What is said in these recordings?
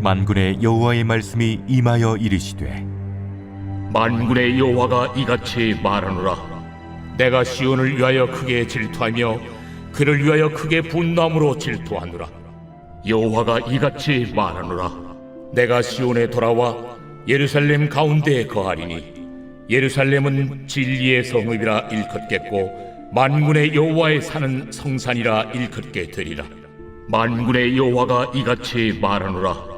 만군의 여호와의 말씀이 임하여 이르시되 만군의 여호와가 이같이 말하노라. 내가 시온을 위하여 크게 질투하며 그를 위하여 크게 분노함으로 질투하노라. 여호와가 이같이 말하노라. 내가 시온에 돌아와 예루살렘 가운데에 거하리니 예루살렘은 진리의 성읍이라 일컫겠고 만군의 여호와의 사는 성산이라 일컫게 되리라. 만군의 여호와가 이같이 말하노라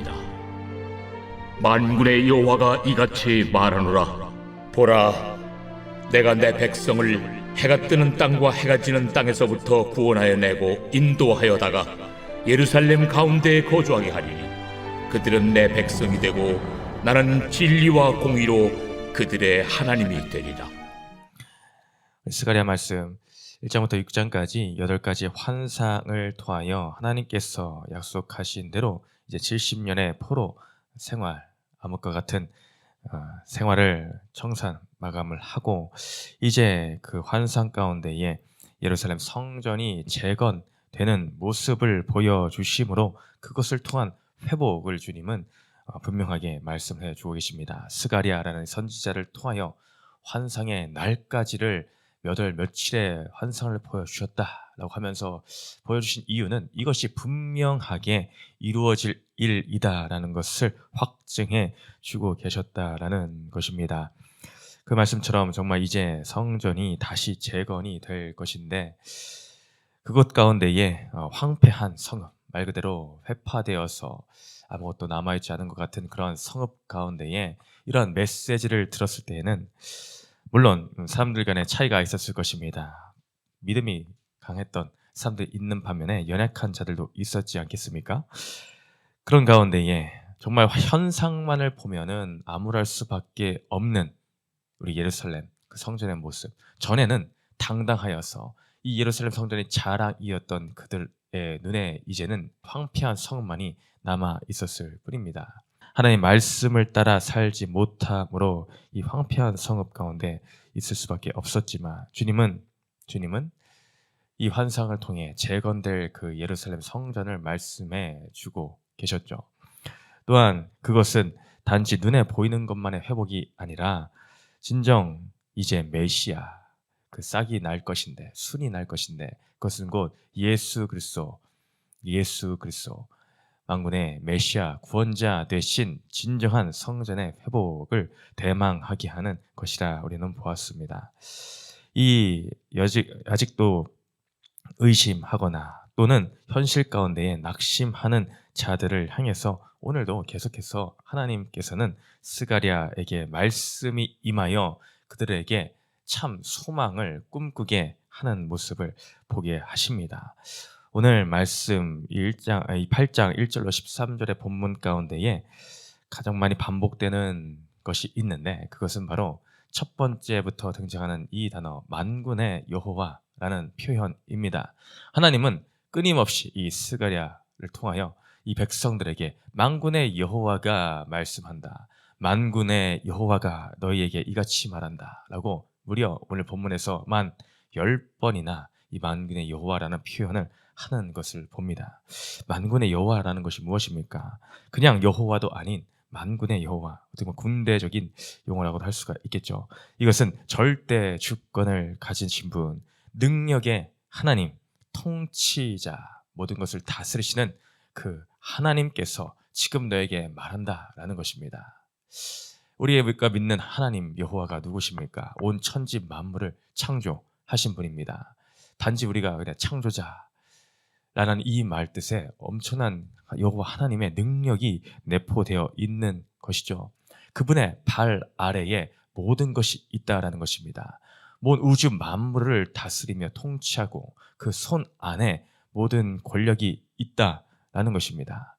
만군의 여호와가 이같이 말하노라. 보라 내가 내 백성을 해가 뜨는 땅과 해가 지는 땅에서부터 구원하여 내고 인도하여다가 예루살렘 가운데에 거주하게 하리니 그들은 내 백성이 되고 나는 진리와 공의로 그들의 하나님이 되리라. 스가랴 말씀 1장부터 6장까지 8가지 환상을 통하여 하나님께서 약속하신 대로 이제 70년의 포로 생활 암흑과 같은 어, 생활을 청산 마감을 하고 이제 그 환상 가운데에 예루살렘 성전이 재건되는 모습을 보여주심으로 그것을 통한 회복을 주님은 어, 분명하게 말씀해 주고 계십니다. 스가리아라는 선지자를 통하여 환상의 날까지를 몇 월 며칠의 환상을 보여주셨다라고 하면서 보여주신 이유는 이것이 분명하게 이루어질 일이다라는 것을 확증해 주고 계셨다라는 것입니다. 그 말씀처럼 정말 이제 성전이 다시 재건이 될 것인데 그곳 가운데에 어, 황폐한 성읍 말 그대로 회파되어서 아무것도 남아있지 않은 것 같은 그런 성읍 가운데에 이런 메시지를 들었을 때에는 물론 사람들 간의 차이가 있었을 것입니다. 믿음이 강했던 사람들 있는 반면에 연약한 자들도 있었지 않겠습니까? 그런 가운데에 정말 현상만을 보면은 암울할 수밖에 없는 우리 예루살렘 그 성전의 모습. 전에는 당당하여서 이 예루살렘 성전의 자랑이었던 그들의 눈에 이제는 황폐한 성만이 남아 있었을 뿐입니다. 하나님 말씀을 따라 살지 못함으로 이 황폐한 성읍 가운데 있을 수밖에 없었지만 주님은 주님은 이 환상을 통해 재건될 그 예루살렘 성전을 말씀해 주고 계셨죠. 또한 그것은 단지 눈에 보이는 것만의 회복이 아니라 진정 이제 메시아 그 싹이 날 것인데 순이 날 것인데 그것은 곧 예수 그리스도 예수 그리스도 만군의 메시아 구원자 되신 진정한 성전의 회복을 대망하게 하는 것이라 우리는 보았습니다. 이 여직 아직도 의심하거나 또는 현실 가운데에 낙심하는 자들을 향해서 오늘도 계속해서 하나님께서는 스가랴에게 말씀이 임하여 그들에게 참 소망을 꿈꾸게 하는 모습을 보게 하십니다. 오늘 말씀 1장, 8장 1절로 13절의 본문 가운데에 가장 많이 반복되는 것이 있는데 그것은 바로 첫 번째부터 등장하는 이 단어 만군의 여호와라는 표현입니다. 하나님은 끊임없이 이 스가랴를 통하여 이 백성들에게 만군의 여호와가 말씀한다. 만군의 여호와가 너희에게 이같이 말한다라고 무려 오늘 본문에서 만 10번이나 이 만군의 여호와라는 표현을 하는 것을 봅니다. 만군의 여호와라는 것이 무엇입니까? 그냥 여호와도 아닌 만군의 여호와, 어떻게 보면 군대적인 용어라고도 할 수가 있겠죠. 이것은 절대 주권을 가진 분, 능력의 하나님, 통치자, 모든 것을 다스리시는 그 하나님께서 지금 너에게 말한다라는 것입니다. 우리가 믿는 하나님 여호와가 누구십니까? 온 천지 만물을 창조하신 분입니다. 단지 우리가 그냥 창조자 라는 이 말 뜻에 엄청난 여호와 하나님의 능력이 내포되어 있는 것이죠. 그분의 발 아래에 모든 것이 있다라는 것입니다. 온 우주 만물을 다스리며 통치하고 그 손 안에 모든 권력이 있다라는 것입니다.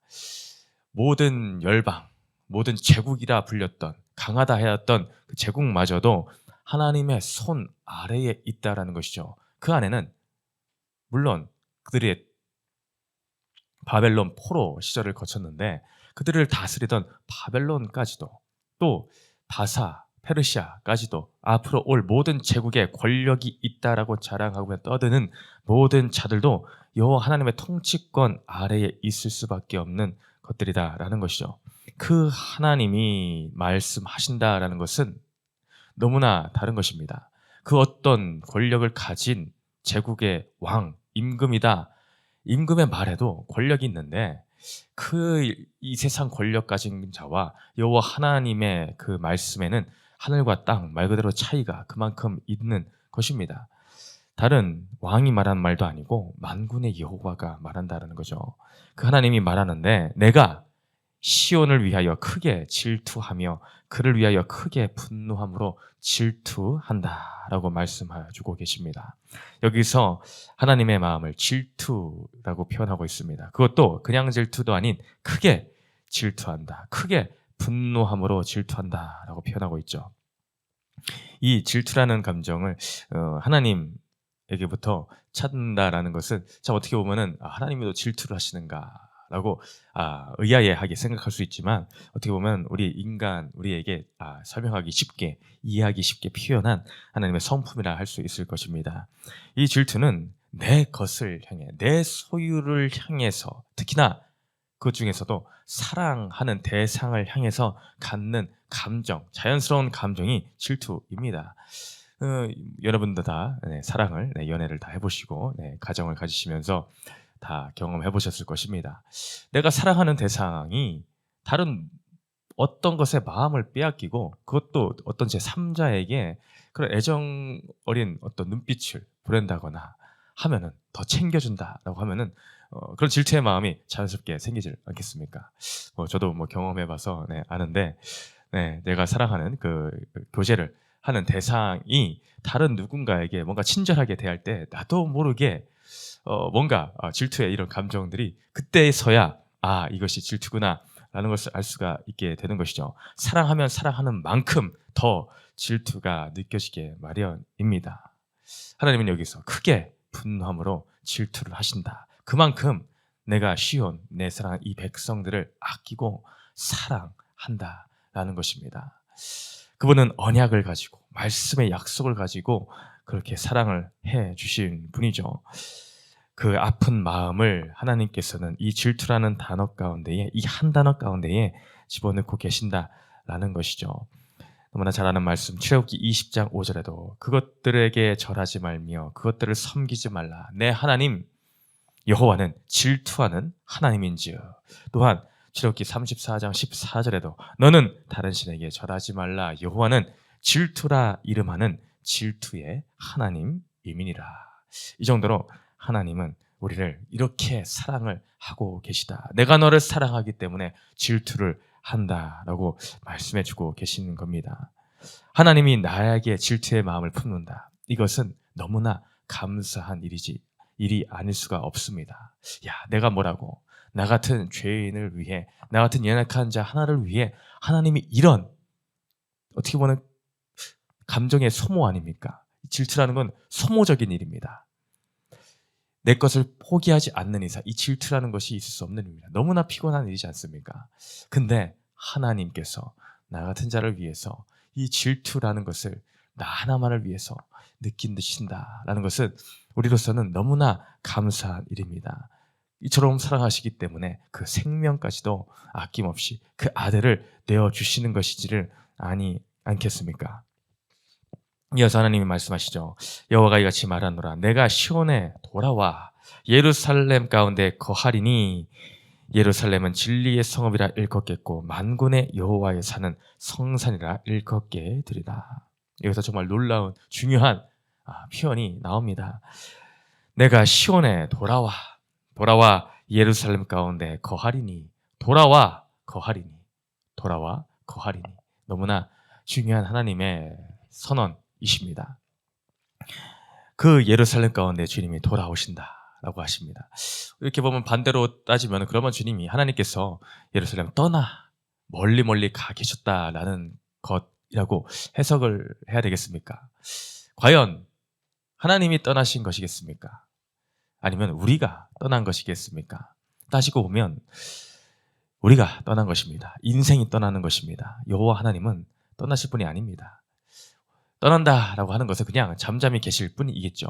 모든 열방, 모든 제국이라 불렸던 강하다 하였던 그 제국마저도 하나님의 손 아래에 있다라는 것이죠. 그 안에는 물론 그들의 바벨론 포로 시절을 거쳤는데 그들을 다스리던 바벨론까지도 또 바사, 페르시아까지도 앞으로 올 모든 제국에 권력이 있다라고 자랑하고 떠드는 모든 자들도 여호와 하나님의 통치권 아래에 있을 수밖에 없는 것들이다라는 것이죠. 그 하나님이 말씀하신다라는 것은 너무나 다른 것입니다. 그 어떤 권력을 가진 제국의 왕, 임금이다. 임금의 말에도 권력이 있는데 그 이 세상 권력 가진 자와 여호와 하나님의 그 말씀에는 하늘과 땅 말 그대로 차이가 그만큼 있는 것입니다. 다른 왕이 말한 말도 아니고 만군의 여호와가 말한다라는 거죠. 그 하나님이 말하는데 내가 시온을 위하여 크게 질투하며 그를 위하여 크게 분노함으로 질투한다라고 말씀해 주고 계십니다. 여기서 하나님의 마음을 질투라고 표현하고 있습니다. 그것도 그냥 질투도 아닌 크게 질투한다. 크게 분노함으로 질투한다라고 표현하고 있죠. 이 질투라는 감정을 어, 하나님 에게부터 찾는다라는 것은 자 어떻게 보면은 아, 하나님도 질투를 하시는가 라고 아, 의아해하게 생각할 수 있지만 어떻게 보면 우리 인간 우리에게 아, 설명하기 쉽게 이해하기 쉽게 표현한 하나님의 성품이라 할 수 있을 것입니다. 이 질투는 내 것을 향해 내 소유를 향해서 특히나 그 중에서도 사랑하는 대상을 향해서 갖는 감정, 자연스러운 감정이 질투입니다. 어, 여러분도 다 네, 사랑을, 네, 연애를 다 해보시고 네, 가정을 가지시면서 다 경험해 보셨을 것입니다. 내가 사랑하는 대상이 다른 어떤 것에 마음을 빼앗기고 그것도 어떤 제 3자에게 그런 애정 어린 어떤 눈빛을 보낸다거나 하면은 더 챙겨준다라고 하면은 어, 그런 질투의 마음이 자연스럽게 생기질 않겠습니까? 뭐 저도 뭐 경험해봐서 네, 아는데 네, 내가 사랑하는 그, 그 교제를 하는 대상이 다른 누군가에게 뭔가 친절하게 대할 때 나도 모르게 어, 뭔가 어, 질투의 이런 감정들이 그때서야 아 이것이 질투구나 라는 것을 알 수가 있게 되는 것이죠. 사랑하면 사랑하는 만큼 더 질투가 느껴지게 마련입니다. 하나님은 여기서 크게 분노함으로 질투를 하신다. 그만큼 내가 시온 내 사랑 이 백성들을 아끼고 사랑한다라는 것입니다. 그분은 언약을 가지고 말씀의 약속을 가지고 그렇게 사랑을 해 주신 분이죠. 그 아픈 마음을 하나님께서는 이 질투라는 단어 가운데에 이 한 단어 가운데에 집어넣고 계신다라는 것이죠. 너무나 잘 아는 말씀 출애굽기 20장 5절에도 그것들에게 절하지 말며 그것들을 섬기지 말라 내 하나님 여호와는 질투하는 하나님인지요. 또한 출애굽기 34장 14절에도 너는 다른 신에게 절하지 말라 여호와는 질투라 이름하는 질투의 하나님이니라. 이 정도로 하나님은 우리를 이렇게 사랑을 하고 계시다. 내가 너를 사랑하기 때문에 질투를 한다라고 말씀해 주고 계시는 겁니다. 하나님이 나에게 질투의 마음을 품는다. 이것은 너무나 감사한 일이지 일이 아닐 수가 없습니다. 야, 내가 뭐라고 나 같은 죄인을 위해 나 같은 연약한 자 하나를 위해 하나님이 이런 어떻게 보면 감정의 소모 아닙니까? 질투라는 건 소모적인 일입니다. 내 것을 포기하지 않는 이상 이 질투라는 것이 있을 수 없는 일입니다. 너무나 피곤한 일이지 않습니까? 근데 하나님께서 나 같은 자를 위해서 이 질투라는 것을 나 하나만을 위해서 느낀듯신다라는 것은 우리로서는 너무나 감사한 일입니다. 이처럼 사랑하시기 때문에 그 생명까지도 아낌없이 그 아들을 내어 주시는 것이지를 아니 않겠습니까? 이어서 하나님이 말씀하시죠. 여호와가 이같이 말하노라. 내가 시온에 돌아와 예루살렘 가운데 거하리니 예루살렘은 진리의 성읍이라 일컫겠고 만군의 여호와의 사는 성산이라 일컫게 되리라. 여기서 정말 놀라운 중요한 아, 표현이 나옵니다. 내가 시온에 돌아와 돌아와 예루살렘 가운데 거하리니 돌아와 거하리니 돌아와 거하리니 너무나 중요한 하나님의 선언 이십니다. 그 예루살렘 가운데 주님이 돌아오신다라고 하십니다. 이렇게 보면 반대로 따지면 그러면 주님이 하나님께서 예루살렘 떠나 멀리 멀리 가 계셨다라는 것이라고 해석을 해야 되겠습니까? 과연 하나님이 떠나신 것이겠습니까? 아니면 우리가 떠난 것이겠습니까? 따지고 보면 우리가 떠난 것입니다. 인생이 떠나는 것입니다. 여호와 하나님은 떠나실 분이 아닙니다. 떠난다 라고 하는 것은 그냥 잠잠히 계실 뿐이겠죠.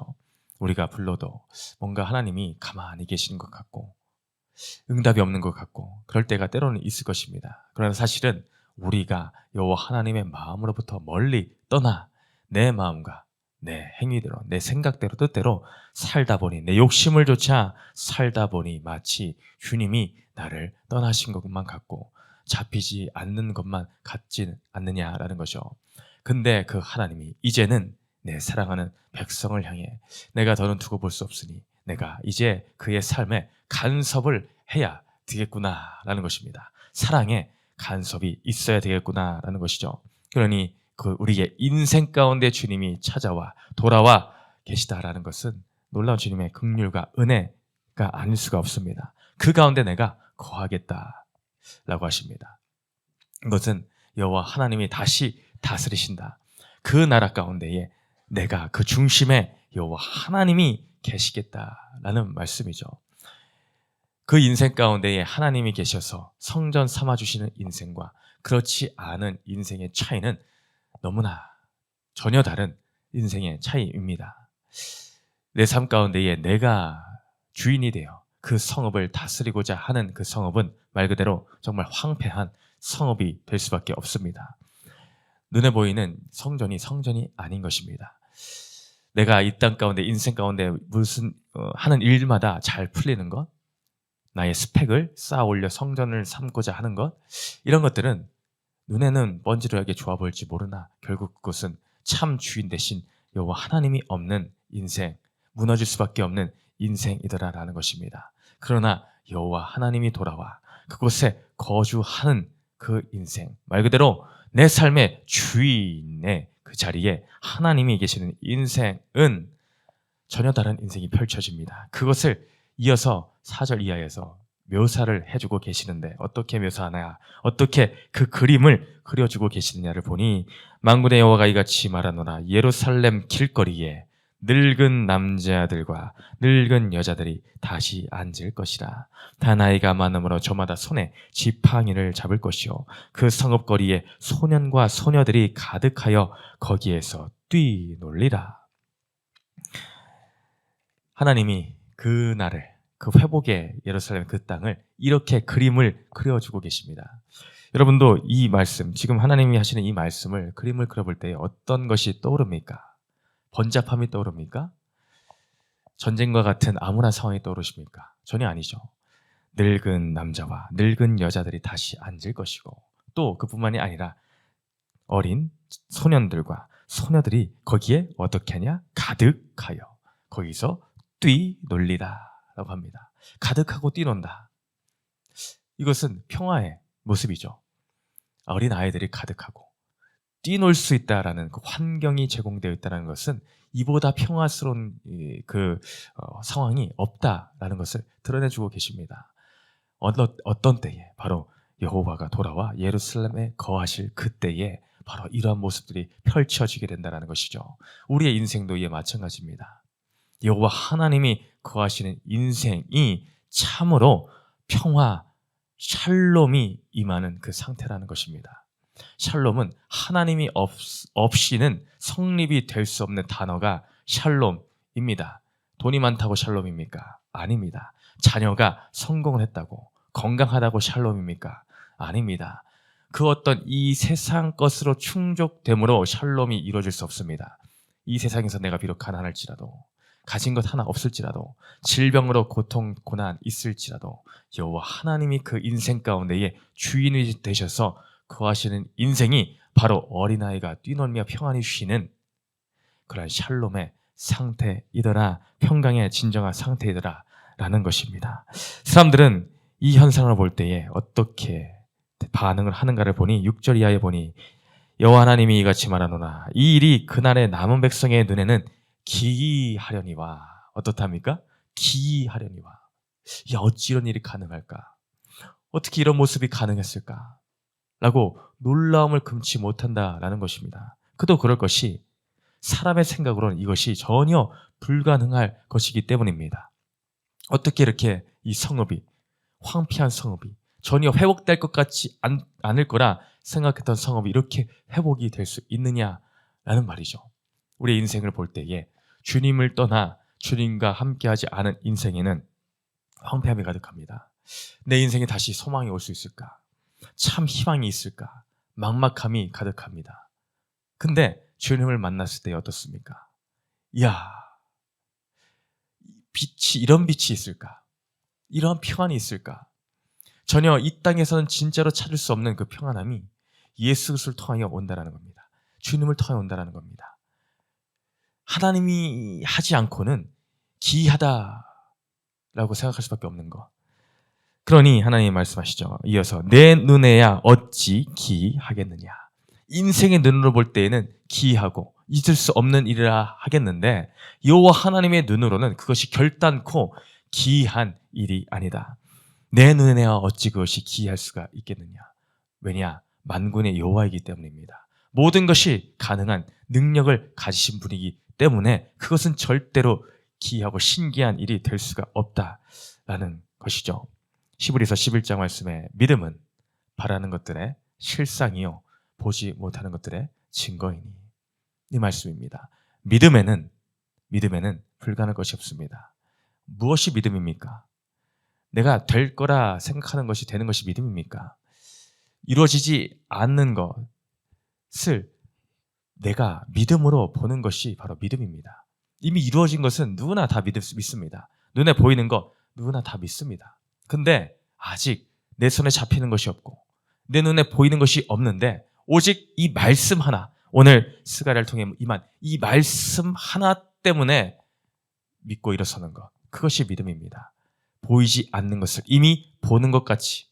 우리가 불러도 뭔가 하나님이 가만히 계시는 것 같고 응답이 없는 것 같고 그럴 때가 때로는 있을 것입니다. 그러나 사실은 우리가 여호와 하나님의 마음으로부터 멀리 떠나 내 마음과 내 행위대로 내 생각대로 뜻대로 살다 보니 내 욕심을 조차 살다 보니 마치 주님이 나를 떠나신 것만 같고 잡히지 않는 것만 같지 않느냐라는 거죠. 근데 그 하나님이 이제는 내 사랑하는 백성을 향해 내가 더는 두고 볼 수 없으니 내가 이제 그의 삶에 간섭을 해야 되겠구나라는 것입니다. 사랑에 간섭이 있어야 되겠구나라는 것이죠. 그러니 그 우리의 인생 가운데 주님이 찾아와 돌아와 계시다라는 것은 놀라운 주님의 긍휼과 은혜가 아닐 수가 없습니다. 그 가운데 내가 거하겠다라고 하십니다. 이것은 여호와 하나님이 다시 다스리신다. 그 나라 가운데에 내가 그 중심에 여호와 하나님이 계시겠다라는 말씀이죠. 그 인생 가운데에 하나님이 계셔서 성전 삼아 주시는 인생과 그렇지 않은 인생의 차이는 너무나 전혀 다른 인생의 차이입니다. 내 삶 가운데에 내가 주인이 되어 그 성읍을 다스리고자 하는 그 성읍은 말 그대로 정말 황폐한 성읍이 될 수밖에 없습니다. 눈에 보이는 성전이 성전이 아닌 것입니다. 내가 이 땅 가운데 인생 가운데 무슨 어, 하는 일마다 잘 풀리는 것, 나의 스펙을 쌓아 올려 성전을 삼고자 하는 것, 이런 것들은 눈에는 번지르하게 좋아 보일지 모르나 결국 그것은 참 주인 대신 여호와 하나님이 없는 인생, 무너질 수밖에 없는 인생이더라라는 것입니다. 그러나 여호와 하나님이 돌아와 그곳에 거주하는 그 인생, 말 그대로 내 삶의 주인의 그 자리에 하나님이 계시는 인생은 전혀 다른 인생이 펼쳐집니다. 그것을 이어서 4절 이하에서 묘사를 해주고 계시는데 어떻게 묘사하나 어떻게 그 그림을 그려주고 계시느냐를 보니 망군의 여호와가 이같이 말하노라 예루살렘 길거리에 늙은 남자들과 늙은 여자들이 다시 앉을 것이라 다 나이가 많음으로 저마다 손에 지팡이를 잡을 것이요 그 성읍거리에 소년과 소녀들이 가득하여 거기에서 뛰놀리라 하나님이 그 날을 그 회복의 예루살렘 그 땅을 이렇게 그림을 그려주고 계십니다. 여러분도 이 말씀, 지금 하나님이 하시는 이 말씀을 그림을 그려볼 때 어떤 것이 떠오릅니까? 번잡함이 떠오릅니까? 전쟁과 같은 암울한 상황이 떠오르십니까? 전혀 아니죠. 늙은 남자와 늙은 여자들이 다시 앉을 것이고 또 그뿐만이 아니라 어린 소년들과 소녀들이 거기에 어떻게 하냐? 가득하여 거기서 뛰놀리라 라고 합니다. 가득하고 뛰논다. 이것은 평화의 모습이죠. 어린 아이들이 가득하고 뛰놀 수 있다라는 그 환경이 제공되어 있다는 것은 이보다 평화스러운 이, 그 어, 상황이 없다라는 것을 드러내주고 계십니다. 어떤, 어떤 때에 바로 여호와가 돌아와 예루살렘에 거하실 그때에 바로 이러한 모습들이 펼쳐지게 된다는 것이죠. 우리의 인생도 이에 마찬가지입니다. 여호와 하나님이 거하시는 인생이 참으로 평화, 샬롬이 임하는 그 상태라는 것입니다. 샬롬은 하나님이 없, 없이는 성립이 될 수 없는 단어가 샬롬입니다. 돈이 많다고 샬롬입니까? 아닙니다. 자녀가 성공을 했다고 건강하다고 샬롬입니까? 아닙니다. 그 어떤 이 세상 것으로 충족됨으로 샬롬이 이루어질 수 없습니다. 이 세상에서 내가 비록 가난할지라도 가진 것 하나 없을지라도 질병으로 고통 고난 있을지라도 여호와 하나님이 그 인생 가운데에 주인이 되셔서 거하시는 인생이 바로 어린아이가 뛰놀며 평안히 쉬는 그런 샬롬의 상태이더라 평강의 진정한 상태이더라 라는 것입니다. 사람들은 이 현상을 볼 때에 어떻게 반응을 하는가를 보니 6절 이하에 보니 여호와 하나님이 이같이 말하노라 이 일이 그날의 남은 백성의 눈에는 기이하려니와 어떻답니까? 기이하려니와 야 어찌 이런 일이 가능할까? 어떻게 이런 모습이 가능했을까? 라고 놀라움을 금치 못한다라는 것입니다. 그도 그럴 것이 사람의 생각으로는 이것이 전혀 불가능할 것이기 때문입니다. 어떻게 이렇게 이 성읍이 황폐한 성읍이 전혀 회복될 것 같지 않, 않을 거라 생각했던 성읍이 이렇게 회복이 될 수 있느냐라는 말이죠. 우리의 인생을 볼 때에 주님을 떠나 주님과 함께하지 않은 인생에는 황폐함이 가득합니다. 내 인생에 다시 소망이 올 수 있을까? 참 희망이 있을까? 막막함이 가득합니다. 근데 주님을 만났을 때 어떻습니까? 이야, 빛이, 이런 빛이 있을까? 이런 평안이 있을까? 전혀 이 땅에서는 진짜로 찾을 수 없는 그 평안함이 예수 그리스도를 통하여 온다라는 겁니다. 주님을 통하여 온다라는 겁니다. 하나님이 하지 않고는 기이하다라고 생각할 수밖에 없는 거. 그러니 하나님이 말씀하시죠. 이어서 내 눈에야 어찌 기이하겠느냐. 인생의 눈으로 볼 때에는 기이하고 잊을 수 없는 일이라 하겠는데 여호와 하나님의 눈으로는 그것이 결단코 기이한 일이 아니다. 내 눈에야 어찌 그것이 기이할 수가 있겠느냐. 왜냐? 만군의 여호와이기 때문입니다. 모든 것이 가능한 능력을 가지신 분이기 때문에 그것은 절대로 기이하고 신기한 일이 될 수가 없다라는 것이죠. 시브리서 11장 말씀에 믿음은 바라는 것들의 실상이요 보지 못하는 것들의 증거이니 이 말씀입니다. 믿음에는 믿음에는 불가능한 것이 없습니다. 무엇이 믿음입니까? 내가 될 거라 생각하는 것이 되는 것이 믿음입니까? 이루어지지 않는 것을 내가 믿음으로 보는 것이 바로 믿음입니다. 이미 이루어진 것은 누구나 다 믿, 믿습니다. 눈에 보이는 거 누구나 다 믿습니다. 근데 아직 내 손에 잡히는 것이 없고 내 눈에 보이는 것이 없는데 오직 이 말씀 하나 오늘 스가랴를 통해 임한 이 말씀 하나 때문에 믿고 일어서는 것 그것이 믿음입니다. 보이지 않는 것을 이미 보는 것 같이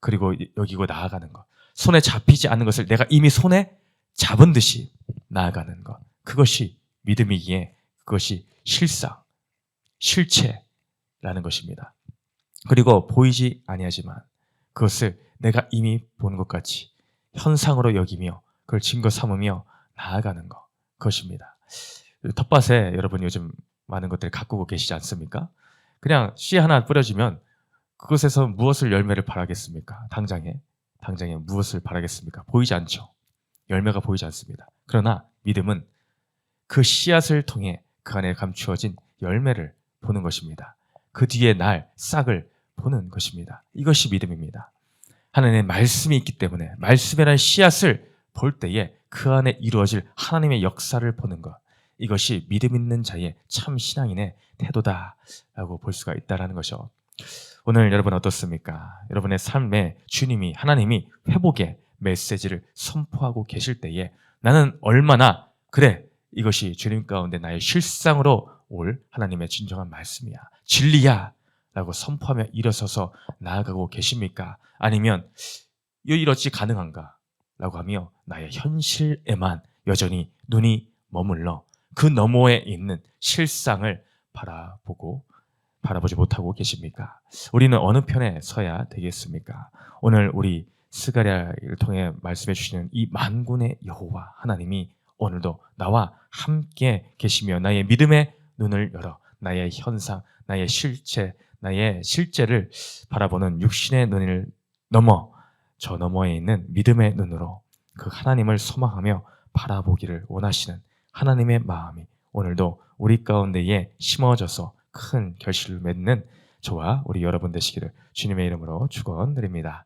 그리고 여기고 나아가는 것 손에 잡히지 않는 것을 내가 이미 손에 잡은 듯이 나아가는 것 그것이 믿음이기에 그것이 실상 실체라는 것입니다. 그리고 보이지 아니하지만 그것을 내가 이미 보는 것 같이 현상으로 여기며 그걸 증거 삼으며 나아가는 것 그것입니다. 텃밭에 여러분 요즘 많은 것들을 가꾸고 계시지 않습니까? 그냥 씨 하나 뿌려주면 그것에서 무엇을 열매를 바라겠습니까? 당장에 당장에 무엇을 바라겠습니까? 보이지 않죠. 열매가 보이지 않습니다. 그러나 믿음은 그 씨앗을 통해 그 안에 감추어진 열매를 보는 것입니다. 그 뒤에 날 싹을 보는 것입니다. 이것이 믿음입니다. 하나님의 말씀이 있기 때문에 말씀이라는 씨앗을 볼 때에 그 안에 이루어질 하나님의 역사를 보는 것. 이것이 믿음 있는 자의 참 신앙인의 태도다라고 볼 수가 있다라는 것이죠. 오늘 여러분 어떻습니까? 여러분의 삶에 주님이 하나님이 회복의 메시지를 선포하고 계실 때에 나는 얼마나 그래 이것이 주님 가운데 나의 실상으로 올 하나님의 진정한 말씀이야 진리야 라고 선포하며 일어서서 나아가고 계십니까? 아니면 일 어찌 가능한가? 라고 하며 나의 현실에만 여전히 눈이 머물러 그 너머에 있는 실상을 바라보고 바라보지 못하고 계십니까? 우리는 어느 편에 서야 되겠습니까? 오늘 우리 스가랴를 통해 말씀해 주시는 이 만군의 여호와 하나님이 오늘도 나와 함께 계시며 나의 믿음의 눈을 열어 나의 현상, 나의 실체, 나의 실제를 바라보는 육신의 눈을 넘어 저 너머에 있는 믿음의 눈으로 그 하나님을 소망하며 바라보기를 원하시는 하나님의 마음이 오늘도 우리 가운데에 심어져서 큰 결실을 맺는 저와 우리 여러분 되시기를 주님의 이름으로 축원드립니다.